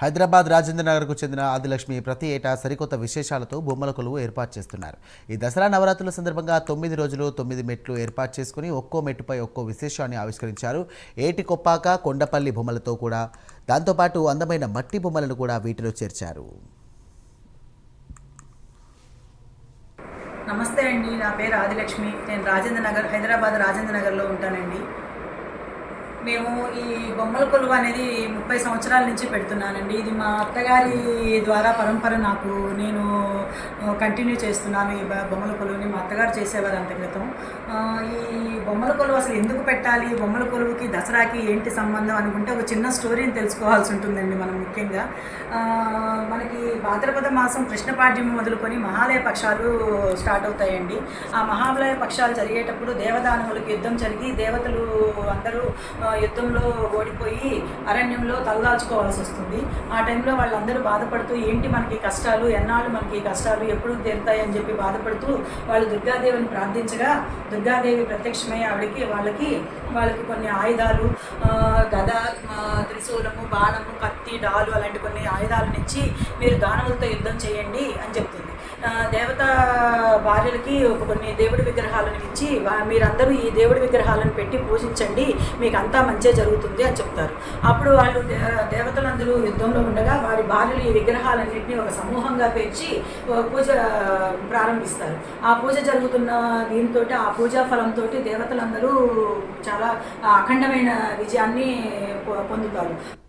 హైదరాబాద్ రాజేంద్ర నగర్కు చెందిన ఆదిలక్ష్మి ప్రతి ఏటా సరికొత్త విశేషాలతో బొమ్మల కొలువు ఏర్పాటు చేస్తున్నారు. ఈ దసరా నవరాత్రుల సందర్భంగా తొమ్మిది రోజులు తొమ్మిది మెట్లు ఏర్పాటు చేసుకుని ఒక్కో మెట్టుపై ఒక్కో విశేషాన్ని ఆవిష్కరించారు. ఏటి కొప్పాక కొండపల్లి బొమ్మలతో కూడా దాంతోపాటు అందమైన మట్టి బొమ్మలను కూడా వీటిలో చేర్చారు. నమస్తే అండి నా పేరు ఆదిలక్ష్మి. నేను రాజేంద్ర నగర్ హైదరాబాద్ రాజేంద్ర నగర్లో ఉంటానండి. మేము ఈ బొమ్మల కొలువు అనేది ముప్పై సంవత్సరాల నుంచి పెడుతున్నానండి. ఇది మా అత్తగారి ద్వారా పరంపర నాకు. నేను కంటిన్యూ చేస్తున్నాను ఈ బొమ్మల కొలువుని మా అత్తగారు చేసేవారు అంత క్రితం. ఈ బొమ్మల కొలువు అసలు ఎందుకు పెట్టాలి? బొమ్మల కొలువుకి దసరాకి ఏంటి సంబంధం అనుకుంటే ఒక చిన్న స్టోరీని తెలుసుకోవాల్సి ఉంటుందండి మనం ముఖ్యంగా. మనకి భాద్రపద మాసం కృష్ణపాడ్యం మొదలుకొని మహాలయ పక్షాలు స్టార్ట్ అవుతాయండి. ఆ మహాలయ పక్షాలు జరిగేటప్పుడు దేవదానవులకు యుద్ధం జరిగి దేవతలు అందరూ యుద్ధంలో ఓడిపోయి అరణ్యంలో తలదాల్చుకోవాల్సి వస్తుంది. ఆ టైంలో వాళ్ళందరూ బాధపడుతూ ఏంటి మనకి కష్టాలు? ఎన్నాళ్ళు మనకి కష్టాలు? ఎప్పుడు తీరుతాయి? అని చెప్పి బాధపడుతూ వాళ్ళు దుర్గాదేవిని ప్రార్థించగా దుర్గాదేవి ప్రత్యక్షమై ఆవిడకి వాళ్ళకి వాళ్ళకి కొన్ని ఆయుధాలు గద త్రిశూలము బాణము కత్తి డాలు అలాంటి కొన్ని ఆయుధాలను ఇచ్చి మీరు దానవులతో యుద్ధం చేయండి అని చెప్తుంది. దేవత భార్యలకి ఒక కొన్ని దేవుడి విగ్రహాలను ఇచ్చి మీరందరూ ఈ దేవుడి విగ్రహాలను పెట్టి పూజించండి మీకు అంతా మంచి జరుగుతుంది అని చెప్తారు. అప్పుడు వాళ్ళు దేవతలందరూ యుద్ధంలో ఉండగా వారి భార్యలు ఈ విగ్రహాలన్నింటినీ ఒక సమూహంగా పేర్చి పూజ ప్రారంభిస్తారు. ఆ పూజ జరుగుతున్న దీంతో ఆ పూజా ఫలంతో దేవతలందరూ చాలా అఖండమైన విజయాన్ని పొ- పొందుతారు.